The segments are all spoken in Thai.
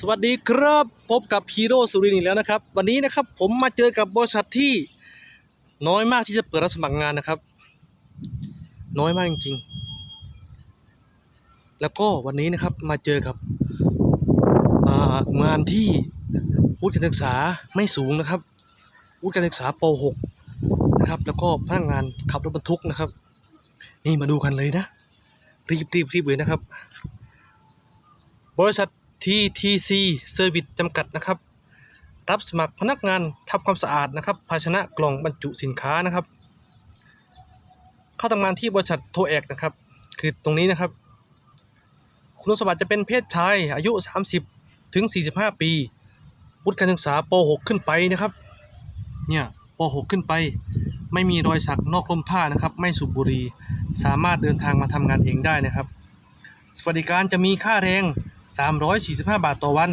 สวัสดีครับพบกับฮีโร่สุรินอีกแล้วนะครับ วันนี้นะครับผมมาเจอกับบริษัทที่น้อยมากที่จะเปิดรับสมัครงานนะครับ น้อยมากจริงๆ แล้วก็วันนี้นะครับมาเจอกับงานที่วุฒิการศึกษาไม่สูงนะครับวุฒิการศึกษาป .6 นะครับ แล้วก็พนักงานขับรถบรรทุกนะครับ นี่มาดูกันเลยนะ รีบรีบรีบเลยนะครับ บริษัท TTC Service จำกัดนะครับ รับสมัครพนักงานทำความสะอาดนะครับ ภาชนะกล่องบรรจุสินค้านะครับ เข้าทำงานที่บริษัทโทเอกนะครับ คือตรงนี้นะครับ คุณสมบัติจะเป็นเพศชาย อายุ 30 ถึง 45 ปีวุฒิการศึกษาป .6 ขึ้นไปนะครับ เนี่ยป .6 ขึ้นไป ไม่มีรอยสักนอกร่มผ้านะครับ ไม่สูบบุหรี่ สามารถเดินทางมาทำงานเองได้นะครับ สวัสดิการจะมีค่าแรง 345 บาทต่อวัน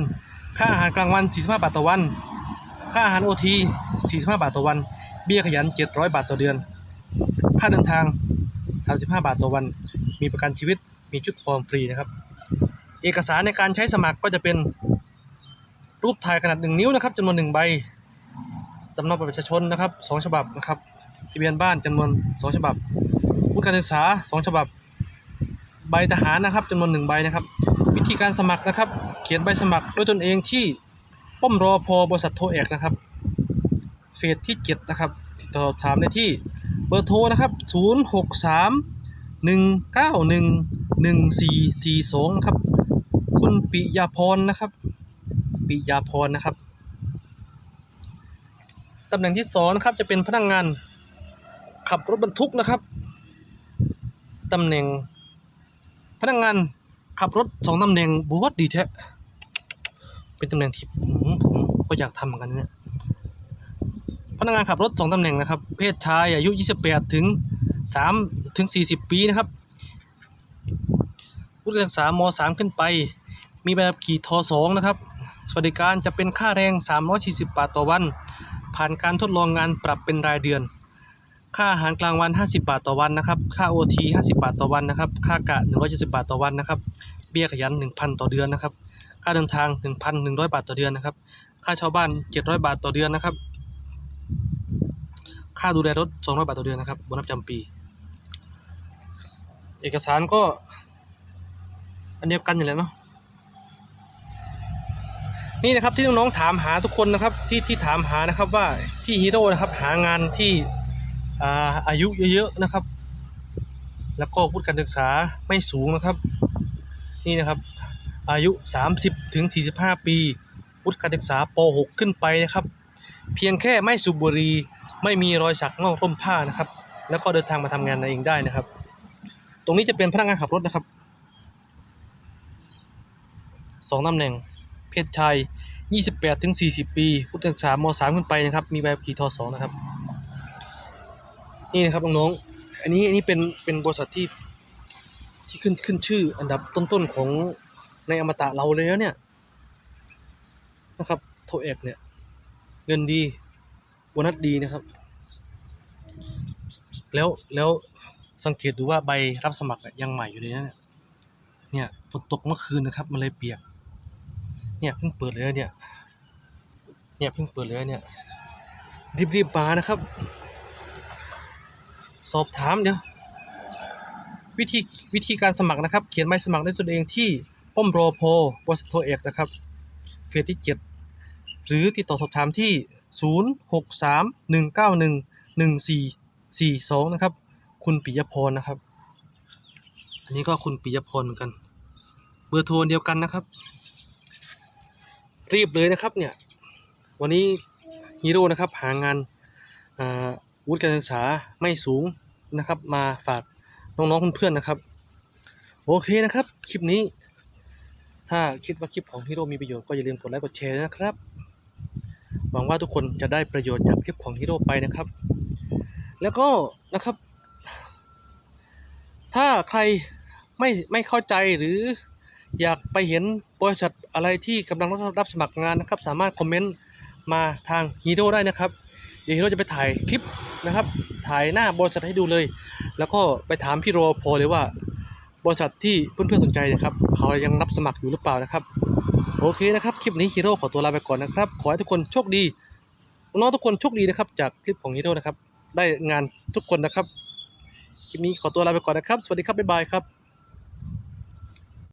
ค่าอาหารกลางวัน 45 บาทต่อวัน ค่าอาหารโอที45 บาทต่อวัน เบี้ยขยัน 700 บาทต่อเดือน ค่าเดินทาง 35 บาทต่อวัน มีประกันชีวิต มีชุดฟอร์มฟรีนะครับ เอกสารในการใช้สมัครก็จะเป็นรูปถ่ายขนาด 1 นิ้วนะครับจำนวน 1 ใบสำเนาบัตรประชาชนนะครับ 2 ฉบับนะครับทะเบียนบ้านจำนวน 2 ฉบับวุฒิการศึกษา 2 ฉบับ ใบทหารนะครับจำนวนหนึ่งใบนะครับ วิธีการสมัครนะครับ เขียนใบสมัครด้วยตนเองที่ป้อมรอพอบริษัทโทรเอกนะครับ เฟสที่ 7 นะครับติดต่อสอบถามได้ที่เบอร์โทรนะครับ 063 191 1442 ครับ คุณปิยาพรนะครับ ปิยาพรนะครับ ตำแหน่งที่สองนะครับจะเป็นพนักงงานขับรถบรรทุกนะครับ ตำแหน่งพนักงาน ขับรถสองตำแหน่งบวชดีแท้เป็นตำแหน่งที่ผมผมก็อยากทำเหมือนกันนะเนี่ยพนักงานขับรถสองตำแหน่งนะครับ เพศชายอายุ 28 ถึง3ถึง 40 ปีนะครับวุฒิการศึกษาม3ขึ้นไป มีใบขับขี่ท2นะครับ สวัสดิการจะเป็นค่าแรง 340 บาทต่อวัน ผ่านการทดลองงานปรับเป็นรายเดือน ค่าอาหารกลางวัน 50 บาทต่อวันนะครับ ค่า OT 50 บาทต่อวันนะครับ ค่ากะ 170 บาทต่อวันนะครับ เบี้ยขยัน 1,000 ต่อเดือนนะครับ ค่าเดินทาง 1,100 บาทต่อเดือนนะครับ ค่าช่าบ้าน 700 บาทต่อเดือนนะครับ ค่าดูแลรถ 200 บาทต่อเดือนนะครับ บนัสประจำปี เอกสารก็ อันเดียวกันอยู่แล้วเนาะ นี่นะครับที่น้องๆถามหาทุกคนนะครับที่ที่ถามหานะครับว่าพี่ฮีโร่นะครับหางานที่ อาอายุเยอะๆนะครับ แล้วก็วุฒิการศึกษาไม่สูงนะครับ นี่นะครับ อายุ 30ถึง45 ปีวุฒิการศึกษาป .6 ขึ้นไปนะครับ เพียงแค่ไม่สูบบุหรี่ไม่มีรอยสักนอกร่มผ้านะครับ แล้วก็เดินทางมาทำงานเองได้นะครับ ตรงนี้จะเป็นพนักงานขับรถนะครับสองตำแหน่ง เพศชาย 28ถึง40 ปีวุฒิการศึกษาม 3 ขึ้นไปนะครับ มีใบขับขี่ท2นะครับ นี่นะครับน้องๆอันนี้อันนี้เป็นเป็นบริษัทที่ที่ขึ้นขึ้นชื่อ อันดับต้นๆของในอมตะเราเลยนะเนี่ยนะครับโทเอกเนี่ย เงินดีโบนัสดีนะครับ แล้วแล้วสังเกตดูว่าใบรับสมัครยังใหม่อยู่เลยนะเนี่ยเนี่ยฝนตกเมื่อคืนนะครับ มันเลยเปียก เนี่ยเพิ่งเปิดเลยเนี่ย เนี่ยเพิ่งเปิดเลยเนี่ย รีบๆมานะครับ สอบถามเดี๋ยววิธีวิธีการสมัครนะครับ เขียนใบสมัครด้วยตนเองที่ป้อมรอพบริษัทโทเอกนะครับเฟสที่7หรือติดต่อสอบถามที่ 0631911442 นะครับ คุณปิยพรนะครับ อันนี้ก็คุณปิยพรเหมือนกัน เบอร์โทรเดียวกันนะครับ รีบเลยนะครับเนี่ย วันนี้ฮีโร่นะครับหางานอ่า วุฒิการศึกษาไม่สูงนะครับ มาฝากน้องๆเพื่อนๆนะครับ โอเคนะครับ คลิปนี้ ถ้าคิดว่าคลิปของฮีโร่มีประโยชน์ก็อย่าลืมกดไลค์กดแชร์นะครับ หวังว่าทุกคนจะได้ประโยชน์จากคลิปของฮีโร่ไปนะครับ แล้วก็นะครับ ถ้าใครไม่ไม่เข้าใจหรืออยากไปเห็นบริษัทอะไรที่กำลังรับสมัครงานนะครับ สามารถคอมเมนต์มาทางฮีโร่ได้นะครับ เดี๋ยวฮีโร่จะไปถ่ายคลิป นะครับ ถ่ายหน้าบริษัทให้ดูเลย แล้วก็ไปถามพี่รอพอเลยว่า บริษัทที่เพื่อนๆสนใจนะครับ เขายังรับสมัครอยู่หรือเปล่านะครับโอเคนะครับ คลิปนี้ฮีโร่ขอตัวลาไปก่อนนะครับ ขอให้ทุกคนโชคดีน้องทุกคนโชคดีนะครับ จากคลิปของฮีโร่นะครับ ได้งานทุกคนนะครับ คลิปนี้ขอตัวลาไปก่อนนะครับ สวัสดีครับ บ๊ายบายครับ